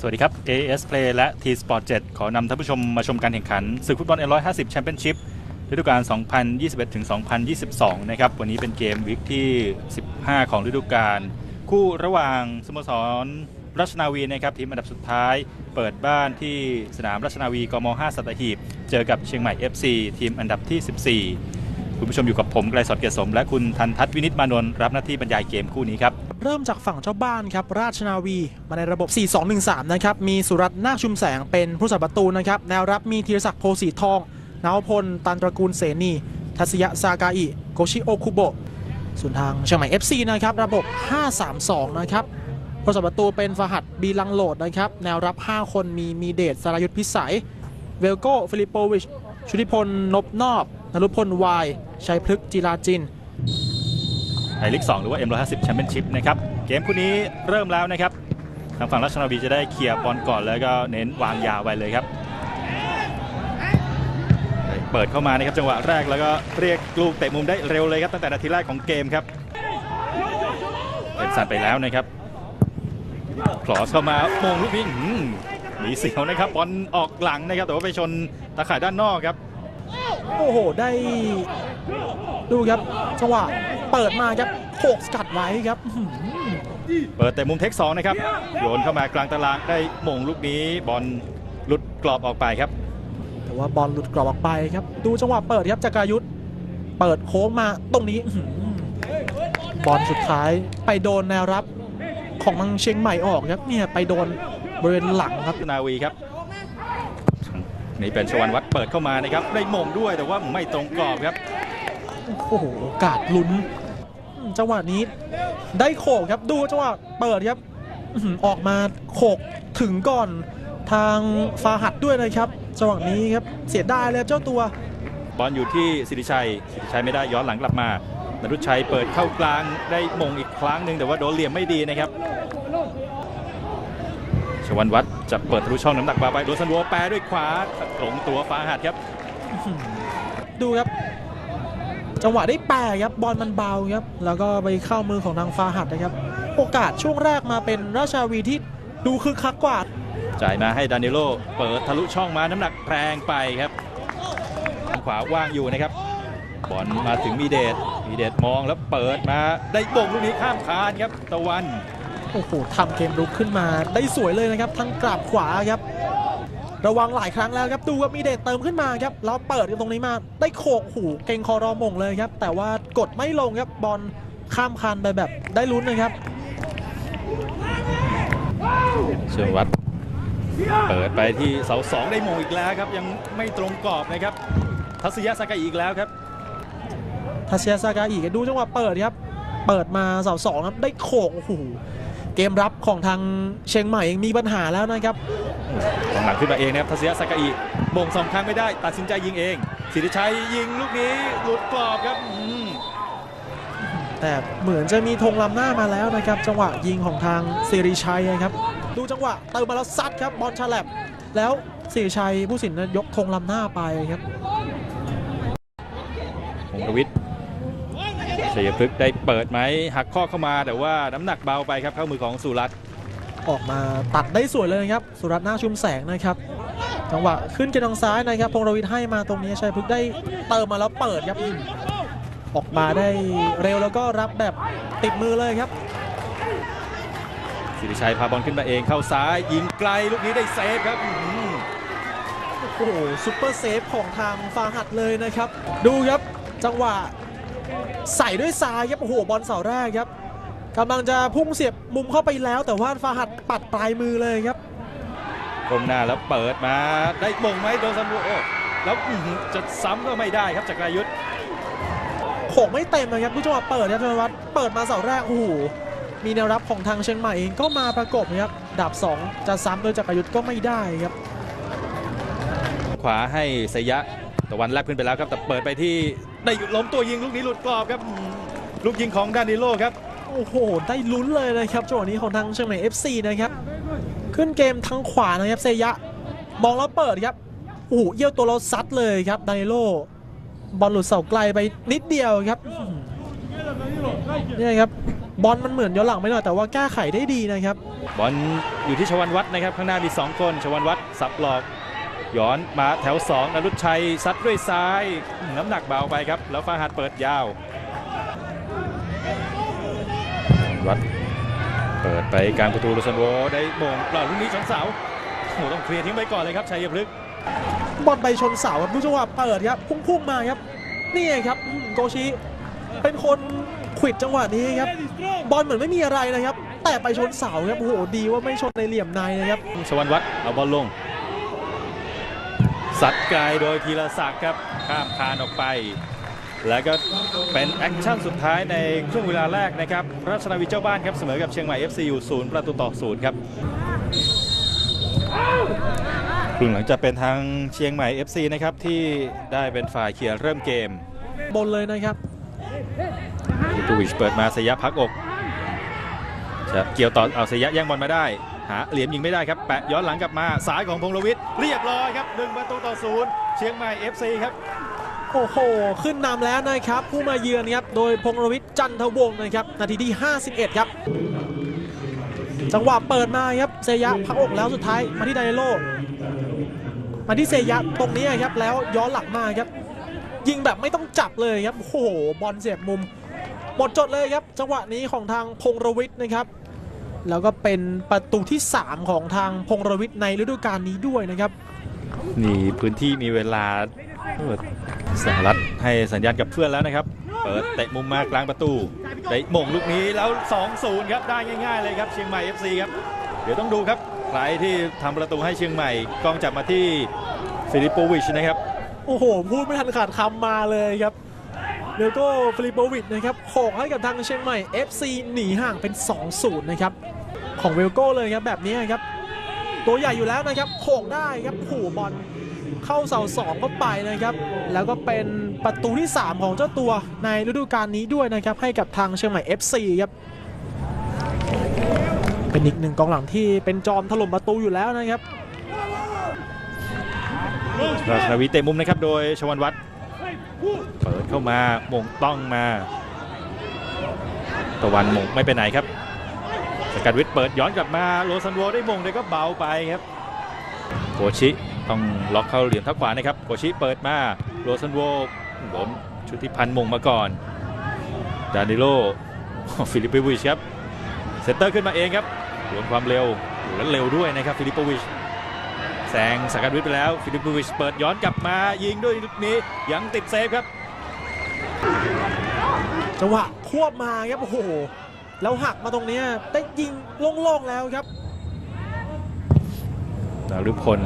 สวัสดีครับ AS Play และ T Sport 7 ขอนำท่านผู้ชมมาชมการแข่งขันศึกฟุตบอล N150 Championship ฤดูกาล 2021ถึง2022 นะครับ วันนี้เป็นเกมวิกที่ 15 ของฤดูกาล คู่ระหว่างสโมสรราชนาวีนะครับทีมอันดับสุดท้าย เปิดบ้านที่สนามราชนาวีกม 5 สัตหีบ เจอกับเชียงใหม่ FC ทีมอันดับที่ 14 คุณผู้ชมอยู่กับผมไกรสดเกียรติสม และคุณทันทัศน์วินิตมานนท์รับหน้าที่บรรยายเกมคู่นี้ครับ เริ่มจากฝั่งเจ้าบ้านครับราชนาวีมาในระบบ 4-2-1-3 นะครับมีสุรัตน์นาคชุมแสงเป็นผู้สับประตูนะครับแนวรับมีธีรศักดิ์โพสีทองนาวพลตันตระกูลเสนี ทัศยะซากาอิโกชิโอคุโบะส่วนทางเชียงใหม่ FC นะครับระบบ 5-3-2 นะครับผู้สับประตูเป็นฟาหัดบีลังโหลดนะครับแนวรับ 5 คนมีมีเดชสรายุทธพิสัย เวลโก้ฟิลิปโปวิชชุติพลนบนอบนรุพลวายชัยพฤกษ์จิราจิน ไทยลีก2หรือว่า M150 Championship นะครับ เกมคู่นี้เริ่มแล้วนะครับ ทางฝั่งราชนาวีจะได้เคลียร์บอลก่อนแล้วก็เน้นวางยาวไปเลยครับ เปิดเข้ามานะครับจังหวะแรกแล้วก็เรียกลูกเตะมุมได้เร็วเลยครับตั้งแต่นาทีแรกของเกมครับเป็นสั่นไปแล้วนะครับคลอสเข้ามามงลูกนี้อื้อหือหนีเสียวนะครับบอลออกหลังนะครับ แต่ว่าไปชนตาข่ายด้านนอกครับ โอ้โห ได้ดูครับจังหวะเปิดมาครับโขกสกัดไว้ครับอื้อหือเปิดแต่มุมเทคสองนะครับโยนเข้ามากลางตารางได้มงลูกนี้บอลหลุดกรอบออกไปครับ แต่ว่าบอลหลุดกรอบออกไปครับ ดูจังหวะเปิดครับจากการยุทธเปิดโค้งมาตรงนี้อื้อหือบอลสุดท้ายไปโดนแนวรับของทางเชียงใหม่ออกครับเนี่ยไปโดนบริเวณหลังครับนาวีครับ นี่เป็นชวันวัดเปิดเข้ามานะครับได้มงด้วยแต่ว่าไม่ตรงกรอบครับ โอ้โหโอกาสลุ้นอืมจังหวะนี้ได้โขกครับดูจังหวะเปิดครับอื้อหือออกมาโขกถึงก่อนทางฟาหัดด้วยนะครับจังหวะนี้ครับเสียดายเลยเจ้าตัวบอลอยู่ที่สิริชัยสิริชัยไม่ได้ย้อนหลังกลับมานรุชัยเปิดเข้ากลางได้มงอีกครั้งหนึ่งแต่ว่าโดนเหลี่ยมไม่ดีนะครับ ชวันวัดจะเปิดทะลุช่องน้ำหนักบาไปโดนซันโวแปรด้วยขวาตรงตัวฟ้าหัดครับ ดูครับ จังหวะได้แปรครับบอลมันเบาครับ แล้วก็ไปเข้ามือของทางฟาหัดนะครับ โอกาสช่วงแรกมาเป็นราชาวีที่ดูคึกคักกว่า จ่ายมาให้ดานิโลเปิดทะลุช่องมาน้ำหนักแรงไปครับทางขวาว่างอยู่นะครับบอลมาถึงมีเดชมีเดชมองแล้วเปิดมาได้บ่งลูกนี้ข้ามคานครับตะวัน โอ้โหทำเกมรุกขึ้นมาได้สวยเลยนะครับทั้งกราบขวาครับ ระวังหลายครั้งแล้วครับดูว่ามีเดชเติมขึ้นมาครับแล้วเปิดกันตรงนี้มา ได้โขกหูเก่งคอรอมงเลยครับ แต่ว่ากดไม่ลงครับบอลข้ามคันไปแบบได้ลุ้นนะครับเชิงวัดเปิดไปที่เสาสองได้มงอีกแล้วครับ ยังไม่ตรงกรอบนะครับ ทัศยะสากาอีกแล้วครับ ทัศยาซากาอีกดูจังหวะเปิดครับ เปิดมาเสาสองครับได้โขกโอ้โห เกมรับของทางเชียงใหม่ยังมีปัญหาแล้วนะครับกองหลังขึ้นมาเองนะครับทัศยะสากาอีมงสองครั้งไม่ได้ ตัดสินใจยิงเองสิริชัยยิงลูกนี้หลุดกรอบครับอืมแต่เหมือนจะมีธงล้ำหน้ามาแล้วนะครับ จังหวะยิงของทางสิริชัยนะครับ ดูจังหวะเติมมาแล้วซัดครับบอลฉลับแล้วสิริชัยผู้สินนั้นยกธงล้ำหน้าไปครับพงศ์วิทย์ ชัยพฤกษ์ได้เปิดไหมหักข้อเข้ามาแต่ว่าน้ำหนักเบาไปครับเข้ามือของสุรัตน์ออกมาตัดได้สวยเลยนะครับ สุรัตน์นาคชุมแสงนะครับจังหวะขึ้นเกมทางซ้ายนะครับพงรวิทย์ให้มาตรงนี้ชัยพฤกษ์ได้เติมมาแล้วเปิดครับอืมออกมาได้เร็วแล้วก็รับแบบติดมือเลยครับสิริชัยพาบอลขึ้นมาเองเข้าซ้ายยิงไกลลูกนี้ได้เซฟครับอื้อหือโอ้โหซุปเปอร์เซฟของทางฟาหัดเลยนะครับ ดูครับจังหวะ ใส่ด้วยซ้ายครับโอ้โหบอลเสาแรกครับกำลังจะพุ่งเสียบมุมเข้าไปแล้ว แต่ว่าฟาหัดปัดปลายมือเลยครับกลมหน้าแล้วเปิดมาได้มงไหมโดนซันโวโอ้แล้วอื้อหือจะซ้ำก็ไม่ได้ครับจากรายุทธโขกไม่เต็มนะครับผู้จังหวะเปิดครับธนวัฒน์เปิดมาเสาแรกโอ้โหมีแนวรับของทางเชียงใหม่เองก็มาประกบนะครับดาบสองจะซ้ำโดยจักรยุทธ์ก็ไม่ได้ครับ ขวาให้สยะตะวันแลบขึ้นไปแล้วครับแต่เปิดไปที่ ได้ล้มตัวยิงลูกนี้หลุดกรอบครับอื้อหือลูกยิงของดานิโลครับโอ้โห ได้ลุ้นเลยนะครับจังหวะนี้ของทางเชียงใหม่ FC นะครับ ขึ้นเกมทางขวานะครับเซยะ มองแล้วเปิดครับโอ้โหเอี้ยวตัวเราซัดเลยครับดานิโลบอลหลุดเสาไกลไปนิดเดียวครับอื้อหือเนี่ยครับบอลมันเหมือนย้อนหลังไปหน่อยแต่ว่าแก้ไขได้ดีนะครับ บอลอยู่ที่ชวันวัฒน์นะครับข้างหน้ามี 2 คนชวันวัฒน์สับหลอก ย้อนมาแถว2นรุชัยซัดด้วยซ้ายอืมน้ำหนักเบาไปครับ แล้วฟาหัดเปิดยาว วัด เปิดไปกลางประตูโรซันโวได้โมงหล่อลูกนี้ชนเสาโอ้โหต้องเคลียร์ทิ้งไปก่อนเลยครับชัยพฤกษ์บอลไปชนเสาครับดูจังหวะเปิดครับพุ่งๆมาครับ นี่ไงครับอืมโกชิเป็นคนขวิดจังหวะนี้ครับบอลเหมือนไม่มีอะไรนะครับ แต่ไปชนเสาครับโอ้โหดีว่าไม่ชนในเหลี่ยมในนะครับชวันวัฒน์เอาบอลลง สัดไกลโดยธีรศักดิ์ครับข้ามคานออกไป แล้วก็เป็นแอคชั่นสุดท้ายในช่วงเวลาแรกนะครับราชนาวีเจ้าบ้านครับเสมอกับเชียงใหม่ FC อยู่ศูนย์ประตูต่อศูนย์ครับครึ่งหลังจะเป็นทางเชียงใหม่ FC นะครับที่ได้เป็นฝ่ายเคลียร์เริ่มเกม บนเลยนะครับลิปูวิชเปิดมาสยะพักอกจะเกี่ยวต่อเอาสยะแย่งบอลมาได้ หาเหลี่ยมยิงไม่ได้ครับแปะย้อนหลังกลับมาสายของพงรวิทย์เรียบร้อยครับหนึ่งประตูต่อศูนย์เชียงใหม่ FC ครับโอ้โห ขึ้นนำแล้วนะครับ ผู้มาเยือนครับ โดยพงรวิทย์จันทวงศ์นะครับ นาทีที่ 51 ครับ จังหวะเปิดมาครับ เซยะพักอกแล้วสุดท้ายมาที่ไดโลมาที่เซยะตรงนี้ครับ แล้วย้อนหลังมาครับ ยิงแบบไม่ต้องจับเลยครับ โอ้โห บอลเสียบมุม หมดจดเลยครับ จังหวะนี้ของทางพงรวิทย์นะครับ แล้วก็เป็นประตูที่ 3 ของทางพงษ์รวิทย์ในฤดูกาลนี้ด้วยนะครับ นี่พื้นที่มีเวลาเปิดสหรัฐให้สัญญาณกับเพื่อนแล้วนะครับ เปิดเตะมุมมากลางประตูได้มงลูกนี้แล้ว 2-0 ครับ ได้ง่ายๆเลยครับเชียงใหม่ FC ครับ เดี๋ยวต้องดูครับ ใครที่ทำประตูให้เชียงใหม่กองจับมาที่ฟิลิปโปวิชนะครับ โอ้โห พูดไม่ทันขาดคำมาเลยครับเดลโก้ฟิลิปโปวิชนะครับโขกให้กับทางเชียงใหม่ FC หนีห่างเป็น 2-0 นะครับ ของเวลโก้เลยครับแบบนี้ครับ ตัวใหญ่อยู่แล้วนะครับโขกได้ครับผูบอลเข้าเสาสองก็ไปนะครับ แล้วก็เป็นประตูที่ 3 ของเจ้าตัวในฤดูกาลนี้ด้วยนะครับ ให้กับทางเชียงใหม่ FC ครับ เป็นอีกหนึ่งกองหลังที่เป็นจอมถล่มประตูอยู่แล้วนะครับราชนาวีเตะมุมนะครับ โดยชวันวัฒน์เปิดเข้ามามงต้องมา ตะวันมงไม่ไปไหนครับ สกัดวิทย์เปิดย้อนกลับมาโรซันโวได้มงเลยก็เบาไปครับโกชิต้องล็อกเข้าเหลี่ยมทักขวานะครับโกชิเปิดมาโรซันโวโดนชุติพันธ์มงมาก่อนดานิโลฟิลิปปิวิชครับเซนเตอร์ขึ้นมาเองครับดวลความเร็วและเร็วด้วยนะครับฟิลิปปวิชแซงสกัดวิทย์ไปแล้วฟิลิปปวิชเปิดย้อนกลับมายิงด้วยลูกนี้ยังติดเซฟครับจังหวะควบมาครับโอ้โห แล้วหักมาตรงเนี้ยได้ยิงโล่งๆแล้วครับนฤพล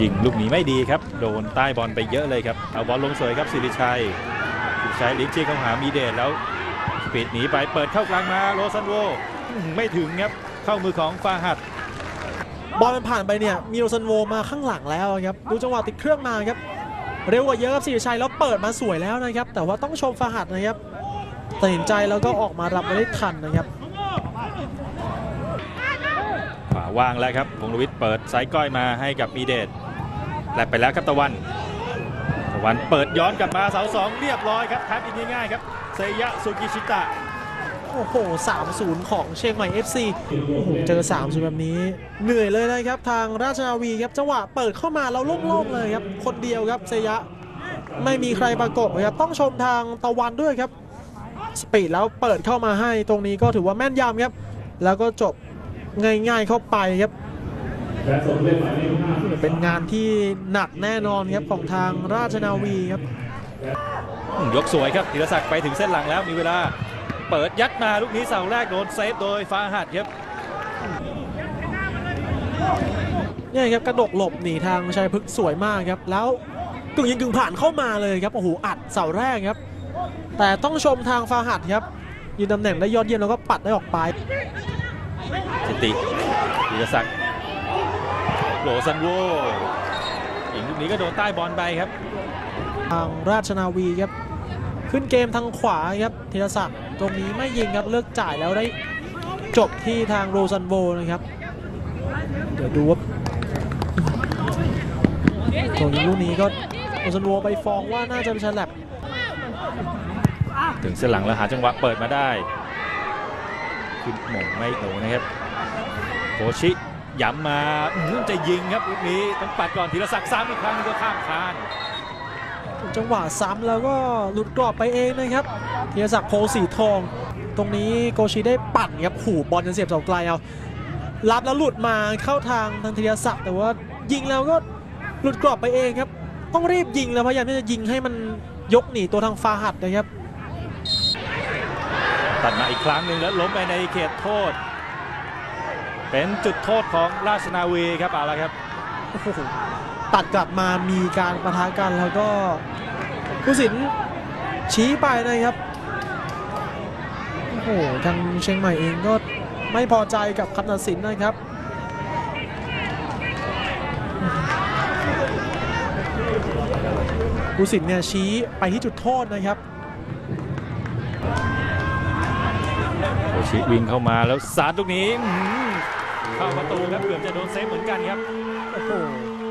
ยิงลูกนี้ไม่ดีครับ โดนใต้บอลไปเยอะเลยครับ เอาบอลลงสวยครับสิริชัยสิริชัยลิกจี้เข้าหามีเดชแล้วปิดหนีไปเปิดเข้ากลางมาโรซันโวอื้อหือไม่ถึงครับเข้ามือของฟาหัดบอลมันผ่านไปเนี่ยมีโรซันโวมาข้างหลังแล้วครับดูจังหวะติดเครื่องมาครับเร็วกว่าเยอะครับสิริชัยแล้วเปิดมาสวยแล้วนะครับ แต่ว่าต้องชมฟาหัดนะครับ ตัดสินใจแล้วก็ออกมารับไม่ได้ทันนะครับขวาว่างแล้วครับพงษ์รวิทย์เปิดสายก้อยมาให้กับมีเดชแลกไปแล้วครับตะวัน ตะวันเปิดย้อนกลับมาเสาสองเรียบร้อยครับแทบอินง่ายๆครับเซยะสุกิชิตะโอ้โห 3-0 ของเชียงใหม่ FC โอ้โห เจอ 3-0 แบบนี้ เหนื่อยเลยนะครับ ทางราชนาวีครับ จังหวะเปิดเข้ามาแล้วโล่งๆเลยครับ คนเดียวครับ เซยะ ไม่มีใครประกบเลยครับ ต้องชมทางตะวันด้วยครับ สปีดแล้วเปิดเข้ามาให้ตรงนี้ก็ถือว่าแม่นยำครับ แล้วก็จบง่ายๆเข้าไปครับ เป็นงานที่หนักแน่นอนครับของทางราชนาวีครับอืมยกสวยครับธีรศักดิ์ไปถึงเส้นหลังแล้วมีเวลา เปิดยัดมาลูกนี้เสาแรกโดนเซฟโดยฟาหัดครับเนี่ยครับกระดกหลบหนีทางชัยพฤกษ์สวยมากครับ แล้วกึ่งยิงกึ่งผ่านเข้ามาเลยครับโอ้โหอัดเสาแรกครับ แต่ต้องชมทางฟาหัดครับยืนตำแหน่งได้ยอดเยี่ยมแล้วก็ปัดได้ออกไปสิติธีรศักดิ์โหลซันโวยิงลูกนี้ก็โดนใต้บอลไปครับ ทางราชนาวีครับ ขึ้นเกมทางขวาครับธีรศักดิ์ตรงนี้ไม่ยิงครับเลือกจ่ายแล้วได้จบที่ทางโรซันโวนะครับ เดี๋ยวดูว่าตรงนี้ลูกนี้ก็โรซันโวไปฟ้องว่าน่าจะเป็นฉลับ ถึงเส้นหลังแล้วหาจังหวะเปิดมาได้ขึ้นหม่งไม่โหนะครับโคชิย้ำมาอื้อหือจะยิงครับลูกนี้ต้องปัดก่อนธีรศักดิ์ซ้ำอีกครั้งก็ข้ามคานจังหวะซ้ำแล้วก็หลุดกรอบไปเองนะครับธีรศักดิ์โพสีทอง ตรงนี้โกชิได้ปั่นครับขู่บอลจะเสียบเสาไกลเอารับแล้วหลุดมาเข้าทางทางธีรศักดิ์แต่ว่ายิงแล้วก็หลุดกรอบไปเองครับ ต้องรีบยิงแล้วพยายามที่จะยิงให้มันยกหนีตัวทางฟาหัดนะครับ ตัดมาอีกครั้งหนึ่งแล้วล้มไปในเขตโทษ เป็นจุดโทษของราชนาวีครับเอาละครับตัดกลับมามีการประทะกันแล้วก็ผู้สินชี้ไปนะครับโอ้โหทางเชียงใหม่เองก็ไม่พอใจกับคำตัดสินนะครับผู้สินเนี่ยชี้ไปที่จุดโทษนะครับ โค ชิวิ่งเข้ามาแล้วสาดลูกนี้อื้อหือเข้าประตูครับเกือบจะโดนเซฟเหมือนกันครับโอ้โห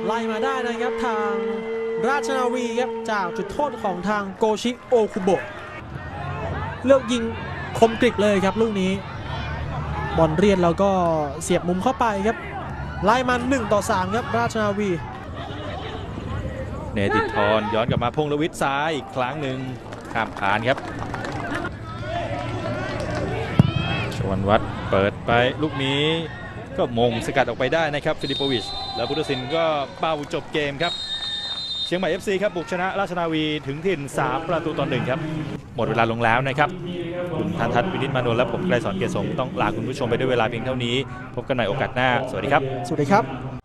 ไล่มาได้นะครับทางราชนาวีครับจากจุดโทษของทางโกชิโอคุโบะเลือกยิงคมกริบเลยครับลูกนี้ บอลเรียนแล้วก็เสียบมุมเข้าไปครับ ไล่มา1ต่อ 3 ครับราชนาวี เนติธรย้อนกลับมาพงษ์ลวิทย์ซ้ายอีกครั้งหนึ่งข้ามคานครับ ช วันวัดเปิดไปลูกนี้ก็มงสกัดออกไปได้นะครับฟิลิปโปวิช แล้วพุทธศินก็เป้าจบเกมครับ เชียงใหม่ FC ครับบุกชนะราชนาวีถึงถิ่น 3 ประตูต่อหนึ่งครับ หมดเวลาลงแล้วนะครับคุณทันทัศน์วินิจมานนท์และผมไกรสอนเกียรติสมต้องลาคุณผู้ชมไปด้วยเวลาเพียงเท่านี้ พบกันใหม่โอกาสหน้า สวัสดีครับ สวัสดีครับ